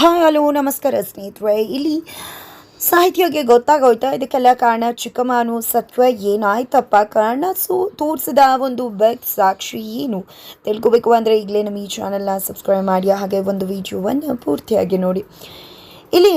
Hi, hello, ನಮಸ್ಕಾರ ಸ್ನೇಹಿತರೆ. ಇಲ್ಲಿ ಸಾಹಿತ್ಯಗೆ ಗೊತ್ತಾಗೋಯ್ತಾ? ಇದಕ್ಕೆಲ್ಲ ಕಾರಣ ಚಿಕ್ಕಮಾನು ಸತ್ವ ಏನಾಯ್ತಪ್ಪ? ಕಾರಣ ಸು, ತೋರಿಸಿದ ಒಂದು ಬೆಕ್ ಸಾಕ್ಷಿ ಏನು? ತಿಳ್ಕೊಬೇಕು ಅಂದರೆ ಈಗಲೇ ನಮ್ಮ ಈ ಚಾನಲ್ನ ಸಬ್ಸ್ಕ್ರೈಬ್ ಮಾಡಿ, ಹಾಗೆ ಒಂದು ವಿಡಿಯೋವನ್ನು ಪೂರ್ತಿಯಾಗಿ ನೋಡಿ. ಇಲ್ಲಿ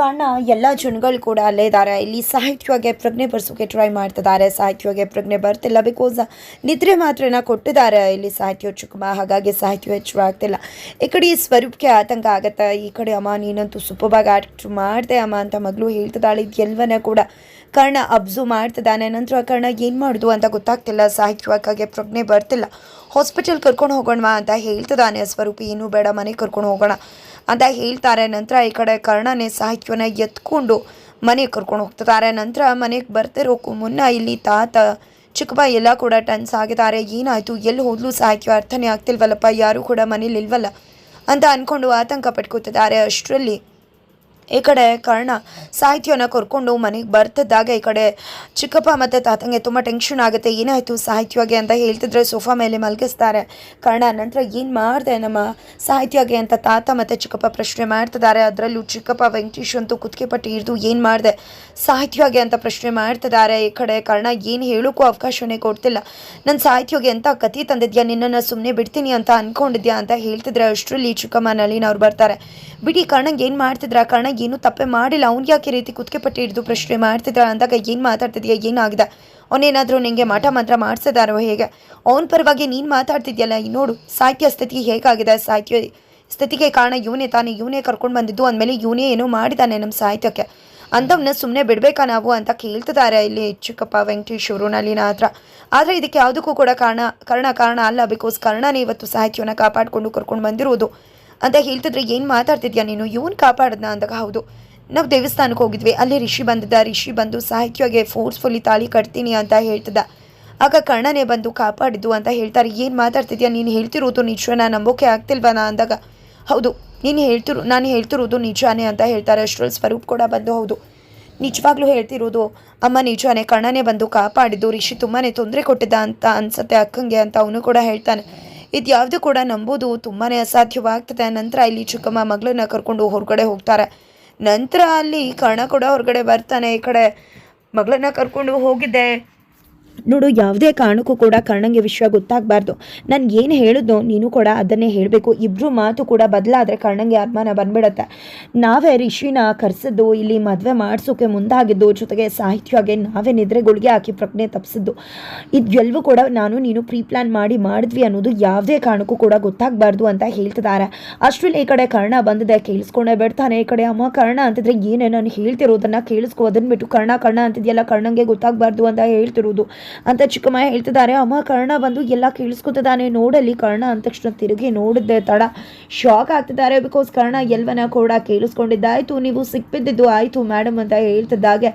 ಕಾರಣ ಎಲ್ಲ ಜನಗಳು ಕೂಡ ಅಲ್ಲೇ ಇದ್ದಾರೆ. ಇಲ್ಲಿ ಸಾಹಿತ್ಯವಾಗಿ ಪ್ರಜ್ಞೆ ಬರ್ಸೋಕೆ ಟ್ರೈ ಮಾಡ್ತಿದ್ದಾರೆ. ಸಾಹಿತ್ಯವಾಗಿ ಪ್ರಜ್ಞೆ ಬರ್ತಿಲ್ಲ ಬಿಕಾಸ್ ನಿದ್ರೆ ಮಾತ್ರನ ಕೊಟ್ಟಿದ್ದಾರೆ ಇಲ್ಲಿ ಸಾಹಿತ್ಯ ಚುಕ್ಮ ಹಾಗಾಗಿ ಸಾಹಿತ್ಯ ಹೆಚ್ಚು ಆಗ್ತಿಲ್ಲ ಈ ಕಡೆ ಸ್ವರೂಪಕ್ಕೆ ಆತಂಕ ಆಗುತ್ತೆ. ಈ ಕಡೆ ಅಮ್ಮ, ನೀನಂತೂ ಸೂಪರ್ವಾಗಿ ಆಕ್ಟ್ ಮಾಡಿದೆ ಅಮ್ಮ ಅಂತ ಮಗಳು ಹೇಳ್ತಿದ್ದಾಳೆ. ಎಲ್ಲವನ್ನ ಕೂಡ ಕರ್ಣ ಅಬ್ಸರ್ವ್ ಮಾಡ್ತಿದ್ದಾನೆ. ನಂತರ ಕರ್ಣ ಏನು ಮಾಡೋದು ಅಂತ ಗೊತ್ತಾಗ್ತಿಲ್ಲ. ಸಾಹಿತ್ಯವಾಗಿ ಪ್ರಜ್ಞೆ ಬರ್ತಿಲ್ಲ. ಹಾಸ್ಪಿಟಲ್ ಕರ್ಕೊಂಡು ಹೋಗೋಣವಾ ಅಂತ ಹೇಳ್ತಿದ್ದಾನೆ. ಸ್ವರೂಪಿ ಏನೂ ಬೇಡ, ಮನೆಗೆ ಕರ್ಕೊಂಡು ಹೋಗೋಣ. ಅಂತ ಹೇಳ್ತಾರೆ. ನಂತರ ಈ ಕಡೆ ಕರ್ಣನೇ ಸಾಹಿತ್ಯವನ್ನು ಎತ್ಕೊಂಡು ಮನೆಗೆ ಕರ್ಕೊಂಡು ಹೋಗ್ತಿದ್ದಾರೆ. ನಂತರ ಮನೆಗೆ ಬರ್ತಿರೋಕ್ಕೂ ಮುನ್ನ ಇಲ್ಲಿ ತಾತ, ಚಿಕ್ಕಪ್ಪ ಎಲ್ಲ ಕೂಡ ಟೆನ್ಸ್ ಆಗಿದ್ದಾರೆ. ಏನಾಯಿತು? ಎಲ್ಲಿ ಹೋದ್ಲು ಸಾಹಿತ್ಯ? ಅರ್ಥನೇ ಆಗ್ತಿಲ್ವಲ್ಲಪ್ಪ? ಯಾರೂ ಕೂಡ ಮನೇಲಿ ಇಲ್ವಲ್ಲ ಅಂತ ಅಂದ್ಕೊಂಡು ಆತಂಕ ಪಟ್ಕೋತಿದ್ದಾರೆ. ಅಷ್ಟರಲ್ಲಿ ಈ ಕಡೆ ಕರ್ಣ ಸಾಹಿತ್ಯನ ಕೊರ್ಕೊಂಡು ಮನೆಗೆ ಬರ್ತಿದ್ದಾಗ. ಈ ಕಡೆ ಚಿಕ್ಕಪ್ಪ ಮತ್ತು ತಾತಂಗೆ ತುಂಬ ಟೆನ್ಷನ್ ಆಗುತ್ತೆ. ಏನಾಯಿತು ಸಾಹಿತ್ಯವಾಗಿ ಅಂತ ಹೇಳ್ತಿದ್ರೆ ಸೋಫಾ ಮೇಲೆ ಮಲಗಿಸ್ತಾರೆ. ಕರ್ಣ ನಂತರ ಏನು ಮಾಡಿದೆ ನಮ್ಮ ಸಾಹಿತ್ಯಗೆ ಅಂತ ತಾತ ಮತ್ತು ಚಿಕ್ಕಪ್ಪ ಪ್ರಶ್ನೆ ಮಾಡ್ತಿದ್ದಾರೆ. ಅದರಲ್ಲೂ ಚಿಕ್ಕಪ್ಪ ವೆಂಕಟೇಶ್ ಅಂತೂ ಕುತ್ತಿಗೆ ಪಟ್ಟಿ ಹಿಡಿದು ಏನು ಮಾಡಿದೆ? ಸಾಹಿತ್ಯವಾಗಿ ಅಂತ ಪ್ರಶ್ನೆ ಮಾಡ್ತಿದ್ದಾರೆ. ಈ ಕಡೆ ಕರ್ಣ ಏನು ಹೇಳೋಕ್ಕೂ ಅವಕಾಶವೇ ಕೊಡ್ತಿಲ್ಲ. ನನ್ನ ಸಾಹಿತ್ಯವಾಗಿ ಅಂತ ಕತಿ ತಂದಿದ್ಯಾ? ನಿನ್ನನ್ನು ಸುಮ್ಮನೆ ಬಿಡ್ತೀನಿ ಅಂತ ಅಂದ್ಕೊಂಡಿದ್ಯಾ ಅಂತ ಹೇಳ್ತಿದ್ರೆ ಅಷ್ಟರಲ್ಲಿ ಚಿಕ್ಕಮ್ಮ ನಳಿನ ಅವ್ರು ಬರ್ತಾರೆ. ಬಿಡಿ ಕರ್ಣಂಗೆ ಏನು ಮಾಡ್ತಿದ್ರ? ಕರ್ಣ ಏನು ತಪ್ಪೆ ಮಾಡಿಲ್ಲ. ಅವ್ನಿಗೆ ಯಾಕೆ ರೀತಿ ಕುತ್ತಿಗೆ ಪಟ್ಟಿ ಹಿಡಿದು ಪ್ರಶ್ನೆ ಮಾಡ್ತಿದ್ದ ಅಂದಾಗ ಏನು ಮಾತಾಡ್ತಿದ್ಯಾ, ಏನಾಗಿದೆ? ಅವನೇನಾದರೂ ನಿಂಗೆ ಮಾಟ ಮಂತ್ರ ಮಾಡಿಸಿದಾರೋ ಹೇಗೆ? ಅವನ ಪರವಾಗಿ ನೀನು ಮಾತಾಡ್ತಿದ್ಯಲ್ಲ ನೋಡು ಸಾಹಿತ್ಯ ಸ್ಥಿತಿ ಹೇಗಾಗಿದೆ? ಸಾಹಿತ್ಯ ಸ್ಥಿತಿಗೆ ಕಾರಣ ಇವನೇ ತಾನೇ, ಇವನೇ ಕರ್ಕೊಂಡು ಬಂದಿದ್ದು, ಅಂದಮೇಲೆ ಇವನೇ ಏನೋ ಮಾಡಿದ್ದಾನೆ ನಮ್ಮ ಸಾಹಿತ್ಯಕ್ಕೆ ಅಂಥವನ್ನ ಸುಮ್ಮನೆ ಬಿಡಬೇಕಾ ನಾವು ಅಂತ ಕೇಳ್ತಿದ್ದಾರೆ ಇಲ್ಲಿ ಚಿಕ್ಕಪ್ಪ ವೆಂಕಟೇಶ್ ಅವರು ನಳಿನ ಹತ್ರ. ಆದರೆ ಇದಕ್ಕೆ ಯಾವುದಕ್ಕೂ ಕೂಡ ಕಾರಣ ಕಾರಣ ಕಾರಣ ಅಲ್ಲ. ಬಿಕಾಸ್ ಕರ್ಣನೇ ಇವತ್ತು ಸಾಹಿತ್ಯವನ್ನು ಕಾಪಾಡಿಕೊಂಡು ಕರ್ಕೊಂಡು ಬಂದಿರೋದು. ಅಂತ ಹೇಳ್ತಿದ್ರೆ ಏನು ಮಾತಾಡ್ತಿದ್ಯಾ ನೀನು? ಇವನು ಕಾಪಾಡದ್ನ ಅಂದಾಗ ಹೌದು. ನಾವು ದೇವಸ್ಥಾನಕ್ಕೆ ಹೋಗಿದ್ವಿ. ಅಲ್ಲಿ ರಿಷಿ ಬಂದಿದ್ದ. ರಿಷಿ ಬಂದು ಸಾಹಿತ್ಯವಾಗಿ ಫೋರ್ಸ್ಫುಲ್ಲಿ ತಾಳಿ ಕಟ್ತೀನಿ ಅಂತ ಹೇಳ್ತಿದ್ದ. ಆಗ ಕರ್ಣನೇ ಬಂದು ಕಾಪಾಡಿದ್ದು ಅಂತ ಹೇಳ್ತಾರೆ. ಏನು ಮಾತಾಡ್ತಿದ್ಯಾ? ನೀನು ಹೇಳ್ತಿರೋದು ನಿಜನ ನಂಬೋಕೆ ಆಗ್ತಿಲ್ವನಾ ಅಂದಾಗ ಹೌದು. ನೀನು ಹೇಳ್ತಿರು, ನಾನು ಹೇಳ್ತಿರೋದು ನಿಜಾನೇ ಅಂತ ಹೇಳ್ತಾರೆ. ಅಷ್ಟರಲ್ಲಿ ಸ್ವರೂಪ್ ಕೂಡ ಬಂದು ಹೌದು. ನಿಜವಾಗ್ಲೂ ಹೇಳ್ತಿರೋದು, ಅಮ್ಮ ನಿಜಾನೇ ಕಣ್ಣನೇ ಬಂದು ಕಾಪಾಡಿದ್ದು. ರಿಷಿ ತುಂಬಾ ತೊಂದರೆ ಕೊಟ್ಟಿದ್ದ ಅಂತ ಅನ್ಸತ್ತೆ ಅಕ್ಕಂಗೆ ಅಂತ ಅವನು ಕೂಡ ಹೇಳ್ತಾನೆ. ಇದು ಕೂಡ ನಂಬೋದು ತುಂಬಾ ಅಸಾಧ್ಯವಾಗ್ತದೆ. ನಂತರ ಇಲ್ಲಿ ಚಿಕ್ಕಮ್ಮ ಮಗಳನ್ನ ಕರ್ಕೊಂಡು ಹೊರಗಡೆ ಹೋಗ್ತಾರೆ. ನಂತರ ಅಲ್ಲಿ ಕರ್ಣ ಕೂಡ ಹೊರಗಡೆ ಬರ್ತಾನೆ. ಈ ಕಡೆ ಮಗಳನ್ನ ಕರ್ಕೊಂಡು ಹೋಗಿದ್ದೆ ನೋಡು, ಯಾವುದೇ ಕಾರಣಕ್ಕೂ ಕೂಡ ಕರ್ಣಂಗೆ ವಿಷಯ ಗೊತ್ತಾಗಬಾರ್ದು. ನಾನು ಏನು ಹೇಳಿದ್ನೋ ನೀನು ಕೂಡ ಅದನ್ನೇ ಹೇಳಬೇಕು. ಇಬ್ಬರು ಮಾತು ಕೂಡ ಬದಲಾದರೆ ಕರ್ಣಂಗೆ ಅನುಮಾನ ಬಂದ್ಬಿಡತ್ತೆ. ನಾವೇ ರಿಷಿನ ಕರೆಸಿದ್ದು, ಇಲ್ಲಿ ಮದುವೆ ಮಾಡಿಸೋಕೆ ಮುಂದಾಗಿದ್ದು, ಜೊತೆಗೆ ಸಾಹಿತ್ಯವಾಗಿ ನಾವೇ ನಿದ್ರೆಗಳಿಗೆ ಹಾಕಿ ಪ್ರಜ್ಞೆ ತಪ್ಪಿಸಿದ್ದು ಇದೆಲ್ಲವೂ ಕೂಡ ನಾನು ನೀನು ಪ್ರೀ ಪ್ಲಾನ್ ಮಾಡಿ ಮಾಡಿದ್ವಿ ಅನ್ನೋದು ಯಾವುದೇ ಕಾರಣಕ್ಕೂ ಕೂಡ ಗೊತ್ತಾಗಬಾರ್ದು ಅಂತ ಹೇಳ್ತಿದ್ದಾರೆ. ಅಷ್ಟರಲ್ಲಿ ಈ ಕಡೆ ಕರ್ಣ ಬಂದಿದೆ, ಕೇಳಿಸ್ಕೊಂಡೇ ಬಿಡ್ತಾನೆ. ಈ ಕಡೆ ಅಮ್ಮ ಕರ್ಣ ಅಂತಿದ್ರೆ ಏನೇ ನಾನು ಹೇಳ್ತಿರೋದನ್ನು ಕೇಳಿಸ್ಕೋ ಅದನ್ನು ಬಿಟ್ಟು ಕರ್ಣ ಕರ್ಣ ಅಂತಿದೆಯಲ್ಲ, ಕರ್ಣಂಗೆ ಗೊತ್ತಾಗಬಾರ್ದು ಅಂತ ಹೇಳ್ತಿರೋದು. ಅಂತ ಚಿಕ್ಕಮ್ಮ ಹೇಳ್ತಿದ್ದಾರೆ. ಅಮ್ಮ, ಕರ್ಣ ಬಂದು ಎಲ್ಲ ಕೇಳಿಸ್ಕೊತಿದ್ದಾನೆ. ನೋಡಲ್ಲಿ ಕರ್ಣ ಅಂದ ತಕ್ಷಣ ತಿರುಗಿ ನೋಡಿದ್ದೆ ತಡ. ಶಾಕ್ ಆಗ್ತಿದ್ದಾರೆ ಬಿಕಾಸ್ ಕರ್ಣ ಎಲ್ವನ ಕೂಡ ಕೇಳಿಸ್ಕೊಂಡಿದ್ದಾಯ್ತು ನೀವು ಸಿಕ್ಬಿದ್ದಿದ್ದು ಆಯಿತು ಮೇಡಮ್ ಅಂತ ಹೇಳ್ತಿದ್ದಾಗೆ.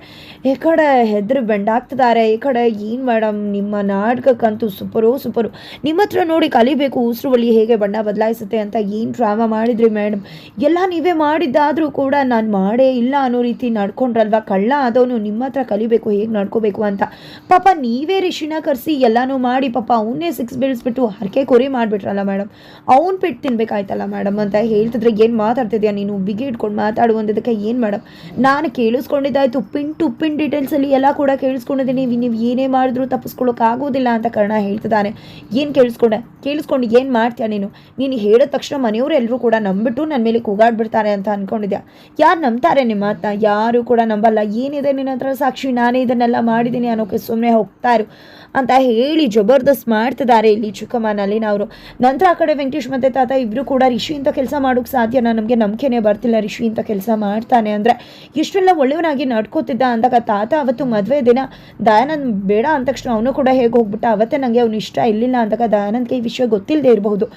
ಈ ಕಡೆ ಹೆದ್ರು ಬೆಂಡಾಗ್ತಿದ್ದಾರೆ. ಈ ಕಡೆ ಏನು ಮೇಡಮ್ ನಿಮ್ಮ ನಾಟಕಕ್ಕಂತೂ ಸೂಪರು ಸೂಪರು ನಿಮ್ಮ ಹತ್ರ ನೋಡಿ ಕಲಿಬೇಕು. ಉಸಿರುವಳಿ ಹೇಗೆ ಬಣ್ಣ ಬದಲಾಯಿಸುತ್ತೆ ಅಂತ ಏನು ಡ್ರಾಮಾ ಮಾಡಿದ್ರಿ ಮೇಡಮ್ ಎಲ್ಲ ನೀವೇ ಮಾಡಿದ್ದಾದರೂ ಕೂಡ ನಾನು ಮಾಡೇ ಇಲ್ಲ ಅನ್ನೋ ರೀತಿ ನಡ್ಕೊಂಡ್ರಲ್ವಾ? ಕಳ್ಳ ಆದವನು ನಿಮ್ಮ ಹತ್ರ ಕಲಿಬೇಕು, ಹೇಗೆ ನಡ್ಕೋಬೇಕು ಅಂತ. ಪಾಪ ನೀವೇ ರಿಷಿನ ಕರೆಸಿ ಎಲ್ಲನೂ ಮಾಡಿ, ಪಾಪ ಅವನ್ನೇ ಸಿಕ್ಸ್ ಬೀಳಿಸ್ಬಿಟ್ಟು ಹರಕೆ ಕೊರಿ ಮಾಡಿಬಿಟ್ರಲ್ಲ ಮೇಡಮ್ ಅವ್ನು ಪೆಟ್ಟು ತಿನ್ಬೇಕಾಯ್ತಲ್ಲ ಮೇಡಮ್ ಅಂತ ಹೇಳ್ತಿದ್ರೆ ಏನು ಮಾತಾಡ್ತಿದ್ಯಾ ನೀನು? ಬಿಗಿ ಇಟ್ಕೊಂಡು ಮಾತಾಡುವಂಥದಕ್ಕೆ ಏನು ಮೇಡಮ್ ನಾನು ಕೇಳಿಸ್ಕೊಂಡಿದ್ದಾಯ್ತು ಪಿನ್ ಟು ಪಿನ್ ಡೀಟೇಲ್ಸಲ್ಲಿ ಎಲ್ಲ ಕೂಡ ಕೇಳಿಸ್ಕೊಂಡಿದ್ದೀನಿ. ನೀವು ಏನೇ ಮಾಡಿದ್ರು ತಪ್ಪಿಸ್ಕೊಳ್ಳೋಕ್ಕಾಗೋದಿಲ್ಲ ಅಂತ ಕರ್ಣ ಹೇಳ್ತಿದ್ದಾನೆ ಏನು ಕೇಳಿಸ್ಕೊಂಡೆ? ಕೇಳಿಸ್ಕೊಂಡು ಏನು ಮಾಡ್ತೀಯ ನೀನು? ನೀನು ಹೇಳಿದ ತಕ್ಷಣ ಮನೆಯವರು ಎಲ್ಲರೂ ಕೂಡ ನಂಬಿಟ್ಟು ನನ್ನ ಮೇಲೆ ಕೂಗಾಡ್ಬಿಡ್ತಾರೆ ಅಂತ ಅಂದ್ಕೊಂಡಿದ್ಯಾ ಯಾರು ನಂಬ್ತಾರೆ ನಿಮ್ಮ ಯಾರು ಕೂಡ ನಂಬಲ್ಲ. ಏನಿದೆ ನಿನ್ನ ಸಾಕ್ಷಿ? ನಾನೇ ಇದನ್ನೆಲ್ಲ ಮಾಡಿದ್ದೀನಿ ಅನ್ನೋಕೆ ಸುಮ್ಮನೆ ಹೋಗ್ತಾ ಇರು ಅಂತ ಹೇಳಿ ಜಬರ್ದಸ್ತ್ ಮಾಡ್ತಿದ್ದಾರೆ ಇಲ್ಲಿ ಚಿಕ್ಕಮ್ಮನಲ್ಲಿ ಅವರು ನಂತರ ಆ ಕಡೆ ವೆಂಕಟೇಶ್ ಮತ್ತೆ ತಾತ ಇಬ್ಬರು ಕೂಡ ರಿಷಿ ಇಂಥ ಕೆಲಸ ಮಾಡೋಕ್ಕೆ ಸಾಧ್ಯನಾ? ನಮಗೆ ನಂಬಿಕೆನೇ ಬರ್ತಿಲ್ಲ ರಿಷಿ ಇಂಥ ಕೆಲಸ ಮಾಡ್ತಾನೆ ಅಂದರೆ. ಇಷ್ಟೆಲ್ಲ ಒಳ್ಳೆಯವನಾಗಿ ನಡ್ಕೋತಿದ್ದ ಅಂದಾಗ ತಾತ ಅವತ್ತು ಮದುವೆ ದಿನ ದಯಾನಂದ್ ಬೇಡ ಅಂದ ತಕ್ಷಣ ಅವನು ಕೂಡ ಹೇಗೆ ಹೋಗ್ಬಿಟ್ಟ? ಅವತ್ತೇ ನನಗೆ ಅವನು ಇಷ್ಟ ಇರಲಿಲ್ಲ ಅಂದಾಗ ದಯಾನಂದ್ಗೆ ಈ ವಿಷಯ ಗೊತ್ತಿಲ್ಲದೆ ಇರಬಹುದು.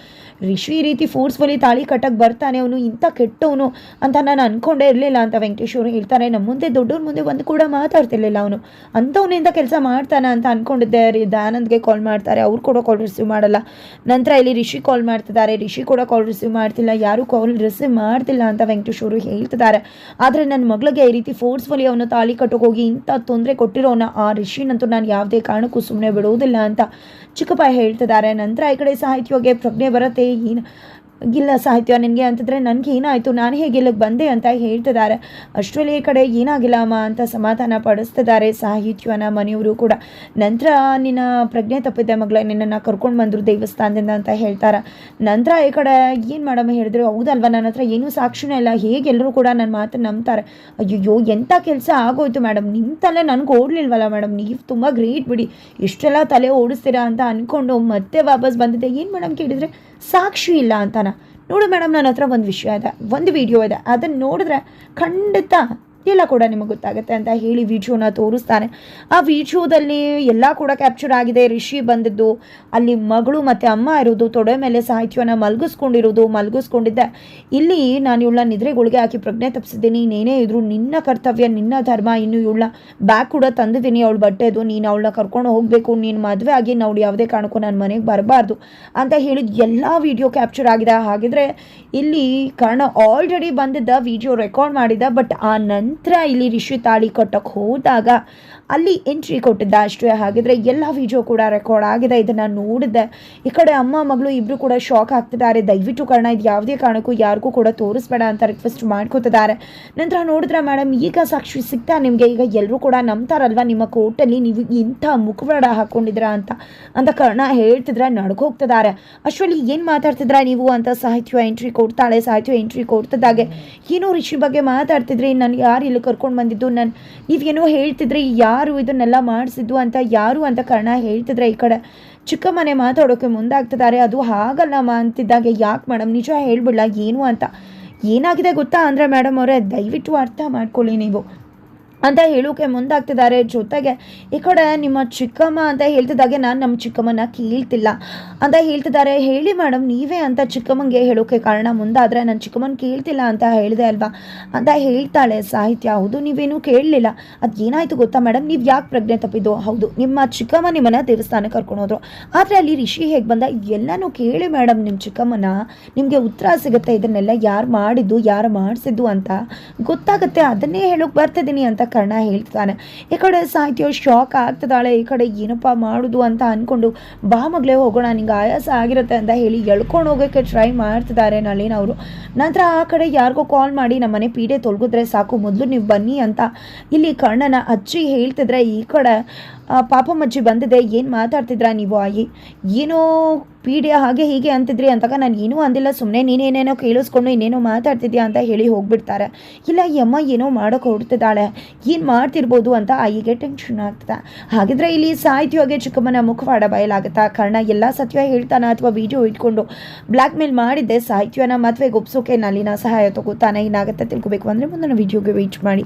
ರಿಷಿ ಈ ರೀತಿ ಫೋರ್ಸ್ಫುಲಿ ತಾಳಿ ಕಟ್ಟಕ್ಕೆ ಬರ್ತಾನೆ, ಅವನು ಇಂಥ ಕೆಟ್ಟವನು ಅಂತ ನಾನು ಅಂದ್ಕೊಂಡೇ ಇರಲಿಲ್ಲ ಅಂತ ವೆಂಕಟೇಶ್ ಅವರು ಹೇಳ್ತಾರೆ ನಮ್ಮ ಮುಂದೆ ದೊಡ್ಡವ್ರ ಮುಂದೆ ಒಂದು ಕೂಡ ಮಾತಾಡ್ತಿರ್ಲಿಲ್ಲ ಅವನು. ಅಂಥವನಿಂದ ಕೆಲಸ ಮಾಡ್ತಾನೆ ಅಂತ ಅಂದ್ಕೊಂಡಿದ್ದೆ ರೀ ದಯಾನಂದ್ಗೆ ಕಾಲ್ ಮಾಡ್ತಾರೆ. ಅವ್ರು ಕೂಡ ಕಾಲ್ ರಿಸೀವ್ ಮಾಡಲ್ಲ. ನಂತರ ಇಲ್ಲಿ ರಿಷಿ ಕಾಲ್ ಮಾಡ್ತಿದ್ದಾರೆ. ರಿಷಿ ಕೂಡ ಕಾಲ್ ರಿಸೀವ್ ಮಾಡ್ತಿಲ್ಲ. ಯಾರು ಕಾಲ್ ರಿಸೀವ್ ಮಾಡ್ತಿಲ್ಲ ಅಂತ ವೆಂಕಟೇಶ್ ಅವರು ಹೇಳ್ತಿದ್ದಾರೆ. ಆದರೆ ನನ್ನ ಮಗಳಿಗೆ ಈ ರೀತಿ ಫೋರ್ಸ್ಫುಲಿ ಅವನು ತಾಳಿ ಕಟ್ಟೋಕೆ ಹೋಗಿ ಇಂಥ ತೊಂದರೆ ಕೊಟ್ಟಿರೋನ, ಆ ರಿಷಿನಂತೂ ನಾನು ಯಾವುದೇ ಕಾರಣಕ್ಕೂ ಸುಮ್ಮನೆ ಬಿಡೋದಿಲ್ಲ ಅಂತ ಚಿಕ್ಕಪ್ಪ ಹೇಳ್ತಿದ್ದಾರೆ. ನಂತರ ಈ ಕಡೆ ಸಾಹಿತ್ಯವಾಗಿ ಪ್ರಜ್ಞೆ ಬರುತ್ತೆ. ಏನು ಇಲ್ಲ ಸಾಹಿತ್ಯ, ನಿನಗೆ ಅಂತಂದರೆ ನನಗೆ ಏನಾಯಿತು? ನಾನು ಹೇಗೆ ಇಲ್ಲಿಗೆ ಬಂದೆ ಅಂತ ಹೇಳ್ತಿದ್ದಾರೆ. ಅಷ್ಟರಲ್ಲಿ ಈ ಕಡೆ ಏನಾಗಿಲ್ಲ ಅಮ್ಮ ಅಂತ ಸಮಾಧಾನ ಪಡಿಸ್ತಿದ್ದಾರೆ ಸಾಹಿತ್ಯನ ಮನೆಯವರು ಕೂಡ. ನಂತರ ನಿನ್ನ ಪ್ರಜ್ಞೆ ತಪ್ಪಿದ್ದೆ ಮಗಳ, ನಿನ್ನನ್ನು ಕರ್ಕೊಂಡು ಬಂದರು ದೇವಸ್ಥಾನದಿಂದ ಅಂತ ಹೇಳ್ತಾರೆ. ನಂತರ ಈ ಕಡೆ ಏನು ಮಾಡಮ್ಮ ಹೇಳಿದ್ರು? ಹೌದಲ್ವ? ನನ್ನ ಹತ್ರ ಏನೂ ಸಾಕ್ಷಿನೇ ಇಲ್ಲ. ಹೇಗೆ ಎಲ್ಲರೂ ಕೂಡ ನನ್ನ ಮಾತು ನಂಬ್ತಾರೆ. ಅಯ್ಯೋ ಎಂಥ ಕೆಲಸ ಆಗೋಯ್ತು ಮೇಡಮ್ ನಿಮ್ಮ ತಲೆ ನನಗೆ ಓಡಲಿಲ್ವಲ್ಲ ಮೇಡಮ್ ನೀವು ತುಂಬ ಗ್ರೇಟ್ ಬಿಡಿ. ಇಷ್ಟೆಲ್ಲ ತಲೆ ಓಡಿಸ್ತೀರಾ ಅಂತ ಅಂದ್ಕೊಂಡು ಮತ್ತೆ ವಾಪಸ್ ಬಂದಿದ್ದೆ. ಏನು ಮೇಡಮ್ ಕೇಳಿದರೆ? ಸಾಕ್ಷಿ ಇಲ್ಲ ಅಂತಾನ. ನೋಡು ಮೇಡಮ್ ನನ್ನ ಹತ್ರ ಒಂದು ವಿಷಯ ಇದೆ, ಒಂದು ವಿಡಿಯೋ ಇದೆ. ಅದನ್ನು ನೋಡಿದ್ರೆ ಖಂಡಿತ ಎಲ್ಲ ಕೂಡ ನಿಮಗೆ ಗೊತ್ತಾಗುತ್ತೆ ಅಂತ ಹೇಳಿ ವಿಡಿಯೋನ ತೋರಿಸ್ತಾನೆ. ಆ ವಿಡಿಯೋದಲ್ಲಿ ಎಲ್ಲ ಕೂಡ ಕ್ಯಾಪ್ಚರ್ ಆಗಿದೆ. ರಿಷಿ ಬಂದಿದ್ದು, ಅಲ್ಲಿ ಮಗಳು ಮತ್ತು ಅಮ್ಮ ಇರೋದು, ತೊಡೆ ಮೇಲೆ ಸಾಹಿತ್ಯವನ್ನು ಮಲಗಿಸ್ಕೊಂಡಿರೋದು, ಮಲಗಿಸ್ಕೊಂಡಿದ್ದೆ. ಇಲ್ಲಿ ನಾನು ಇವಳ ನಿದ್ರೆಗಳಿಗೆ ಹಾಕಿ ಪ್ರಜ್ಞೆ ತಪ್ಪಿಸಿದ್ದೀನಿ. ನೀನೇ ಇದ್ರು ನಿನ್ನ ಕರ್ತವ್ಯ, ನಿನ್ನ ಧರ್ಮ, ಇನ್ನು ಇವಳ ಬ್ಯಾಗ್ ಕೂಡ ತಂದಿದ್ದೀನಿ. ಅವಳು ಬಟ್ಟೆದು ನೀನು ಅವಳನ್ನ ಕರ್ಕೊಂಡು ಹೋಗಬೇಕು. ನೀನು ಮದುವೆ ಆಗಿ ನಾವು ಯಾವುದೇ ಕಾರಣಕ್ಕೂ ನನ್ನ ಮನೆಗೆ ಬರಬಾರ್ದು ಅಂತ ಹೇಳಿದ ಎಲ್ಲ ವಿಡಿಯೋ ಕ್ಯಾಪ್ಚರ್ ಆಗಿದೆ. ಹಾಗಿದ್ರೆ ಇಲ್ಲಿ ಕಾರಣ ಆಲ್ರೆಡಿ ಬಂದಿದ್ದ ವಿಡಿಯೋ ರೆಕಾರ್ಡ್ ಮಾಡಿದ್ದ ಬಟ್ ಆ ನಂತರ ಇಲ್ಲಿ ರಿಷಿ ತಾಳಿ ಕಟ್ಟಕ್ಕೆ ಹೋದಾಗ ಅಲ್ಲಿ ಎಂಟ್ರಿ ಕೊಟ್ಟಿದ್ದ ಅಷ್ಟೇ. ಹಾಗಿದ್ರೆ ಎಲ್ಲ ವಿಡಿಯೋ ಕೂಡ ರೆಕಾರ್ಡ್ ಆಗಿದೆ. ಇದನ್ನು ನೋಡಿದೆ. ಈ ಕಡೆ ಅಮ್ಮ, ಮಗಳು ಇಬ್ಬರು ಕೂಡ ಶಾಕ್ ಆಗ್ತಿದ್ದಾರೆ. ದಯವಿಟ್ಟು ಕಾರಣ ಇದು ಯಾವುದೇ ಕಾರಣಕ್ಕೂ ಯಾರಿಗೂ ಕೂಡ ತೋರಿಸ್ಬೇಡ ಅಂತ ರಿಕ್ವೆಸ್ಟ್ ಮಾಡ್ಕೋತಿದ್ದಾರೆ. ನಂತರ ನೋಡಿದ್ರೆ ಮೇಡಮ್ ಈಗ ಸಾಕ್ಷಿ ಸಿಗ್ತಾ ನಿಮಗೆ. ಈಗ ಎಲ್ಲರೂ ಕೂಡ ನಂಬ್ತಾರಲ್ವ ನಿಮ್ಮ ಕೋರ್ಟಲ್ಲಿ ನೀವು ಇಂಥ ಮುಖವಾಡ ಹಾಕ್ಕೊಂಡಿದ್ರ ಅಂತ ಅಂತ ಕರ್ಣ ಹೇಳ್ತಿದ್ರೆ ನಡ್ಕೋಗ್ತಿದ್ದಾರೆ ಅಷ್ಟರಲ್ಲಿ ಏನು ಮಾತಾಡ್ತಿದ್ರ ನೀವು ಅಂತ ಸಾಹಿತ್ಯ ಎಂಟ್ರಿ ಕೊಡ್ತಾಳೆ. ಸಾಹಿತ್ಯ ಎಂಟ್ರಿ ಕೊಡ್ತಿದ್ದಾಗೆ ಏನೋ ರಿಷಿ ಬಗ್ಗೆ ಮಾತಾಡ್ತಿದ್ರಿ. ನಾನು ಯಾರು ಇಲ್ಲಿ ಕರ್ಕೊಂಡು ಬಂದಿದ್ದು. ನಾನು ನೀವೇನೋ ಹೇಳ್ತಿದ್ರೆ, ಯಾರು ಇದನ್ನೆಲ್ಲ ಮಾಡಿಸಿದ್ದು ಅಂತ, ಯಾರು ಅಂತ ಕರ್ಣ ಹೇಳ್ತಿದ್ರೆ ಈ ಕಡೆ. ಚಿಕ್ಕಮ್ಮನೆ ಮಾತಾಡೋಕೆ ಮುಂದಾಗ್ತಿದ್ದಾರೆ. ಅದು ಹಾಗಲ್ಲಮ್ಮ ಅಂತಿದ್ದಾಗ, ಯಾಕೆ ಮೇಡಮ್, ನಿಜ ಹೇಳ್ಬಿಡ್ಲ, ಏನು ಅಂತ. ಏನಾಗಿದೆ ಗೊತ್ತಾ ಅಂದರೆ ಮೇಡಮ್ ಅವರೇ, ದಯವಿಟ್ಟು ಅರ್ಥ ಮಾಡ್ಕೊಳ್ಳಿ ನೀವು. ಅಂತ ಹೇಳೋಕೆ ಮುಂದಾಗ್ತಿದ್ದಾರೆ. ಜೊತೆಗೆ ಈ ಕಡೆ ನಿಮ್ಮ ಚಿಕ್ಕಮ್ಮ ಅಂತ ಹೇಳ್ತಿದ್ದಾಗೆ ನಾನು ನಮ್ಮ ಚಿಕ್ಕಮ್ಮನ ಕೇಳ್ತಿಲ್ಲ. ಅಂತ ಹೇಳ್ತಿದ್ದಾರೆ. ಹೇಳಿ ಮೇಡಮ್ ನೀವೇ ಅಂತ ಚಿಕ್ಕಮ್ಮಂಗೆ ಹೇಳೋಕೆ ಕಾರಣ ಮುಂದಾದರೆ ನನ್ನ ಚಿಕ್ಕಮ್ಮನ ಕೇಳ್ತಿಲ್ಲ ಅಂತ ಹೇಳಿದೆ ಅಲ್ವಾ? ಅಂತ ಹೇಳ್ತಾಳೆ ಸಾಹಿತ್ಯ. ಹೌದು, ನೀವೇನು ಕೇಳಲಿಲ್ಲ. ಅದು ಏನಾಯಿತು ಗೊತ್ತಾ ಮೇಡಮ್ ನೀವು ಯಾಕೆ ಪ್ರಜ್ಞೆ ತಪ್ಪಿದ್ದು? ಹೌದು, ನಿಮ್ಮ ಚಿಕ್ಕಮ್ಮ ನಿಮ್ಮನ್ನ ದೇವಸ್ಥಾನಕ್ಕೆ ಕರ್ಕೊಂಡು ಹೋದ್ರು. ಆದರೆ ಅಲ್ಲಿ ರಿಷಿ ಹೇಗೆ ಬಂದ? ಎಲ್ಲನೂ ಕೇಳಿ ಮೇಡಮ್ ನಿಮ್ಮ ಚಿಕ್ಕಮ್ಮನ. ನಿಮಗೆ ಉತ್ತರ ಸಿಗುತ್ತೆ. ಇದನ್ನೆಲ್ಲ ಯಾರು ಮಾಡಿದ್ದು, ಯಾರು ಮಾಡಿಸಿದ್ದು ಅಂತ ಗೊತ್ತಾಗುತ್ತೆ. ಅದನ್ನೇ ಹೇಳೋಕೆ ಬರ್ತಿದ್ದೀನಿ ಅಂತ ಕರ್ಣ ಹೇಳ್ತಾನೆ. ಈ ಕಡೆ ಸಾಹಿತ್ಯ ಶಾಕ್ ಆಗ್ತದಾಳೆ, ಈ ಕಡೆ ಏನಪ್ಪ ಮಾಡೋದು ಅಂತ ಅಂದ್ಕೊಂಡು ಬಾ ಮಗಳೇ ಹೋಗೋಣ, ನಿಂಗೆ ಆಯಾಸ ಆಗಿರುತ್ತೆ ಅಂತ ಹೇಳಿ ಎಳ್ಕೊಂಡು ಹೋಗೋಕ್ಕೆ ಟ್ರೈ ಮಾಡ್ತಿದ್ದಾರೆ ನಳಿನ್ ಅವರು. ನಂತರ ಆ ಕಡೆ ಯಾರಿಗೋ ಕಾಲ್ ಮಾಡಿ, ನಮ್ಮ ಮನೆ ಪೀಡೆ ತೊಲಗಿದ್ರೆ ಸಾಕು, ಮೊದಲು ನೀವು ಬನ್ನಿ ಅಂತ. ಇಲ್ಲಿ ಕರ್ಣನ ಅಜ್ಜಿ ಹೇಳ್ತಿದ್ರೆ, ಈ ಕಡೆ ಪಾಪಮ್ಮಜ್ಜಿ ಬಂದಿದೆ, ಏನು ಮಾತಾಡ್ತಿದ್ರಾ ನೀವು, ಆಯಿ? ಏನೋ ಪೀಡೆ ಹಾಗೆ ಹೀಗೆ ಅಂತಿದ್ರಿ ಅಂತಾಗ ನಾನು ಏನೂ ಅಂದಿಲ್ಲ ಸುಮ್ಮನೆ ನೀನೇನೇನೋ ಕೇಳಿಸ್ಕೊಂಡು ಇನ್ನೇನೋ ಮಾತಾಡ್ತಿದ್ಯಾ ಅಂತ ಹೇಳಿ ಹೋಗ್ಬಿಡ್ತಾರೆ. ಇಲ್ಲ ಈ ಅಮ್ಮ ಏನೋ ಮಾಡೋಕೆ ಹೊಡ್ತಿದ್ದಾಳೆ ಏನು ಮಾಡ್ತಿರ್ಬೋದು ಅಂತ ಆಯಿಗೆ ಟೆನ್ಷನ್ ಆಗ್ತದೆ. ಹಾಗಿದ್ರೆ ಇಲ್ಲಿ ಸಾಹಿತ್ಯವಾಗಿ ಚಿಕ್ಕಮ್ಮನ ಮುಖವಾಡ ಬಯಲಾಗುತ್ತಾ? ಕಾರಣ ಎಲ್ಲ ಸತ್ಯ ಹೇಳ್ತಾನೆ ಅಥವಾ ವಿಡಿಯೋ ಇಟ್ಕೊಂಡು ಬ್ಲ್ಯಾಕ್ ಮೇಲ್ ಮಾಡಿದ್ದೆ, ಸಾಹಿತ್ಯನ ಮದುವೆಗೆ ಒಪ್ಸೋಕೆ ನಲ್ಲಿನ ಸಹಾಯ ತಗೋತಾನೆ ಏನಾಗುತ್ತೆ ತಿಳ್ಕೊಬೇಕು ಅಂದರೆ ಮುಂದಿನ ವಿಡಿಯೋಗೆ ವೇಟ್ ಮಾಡಿ.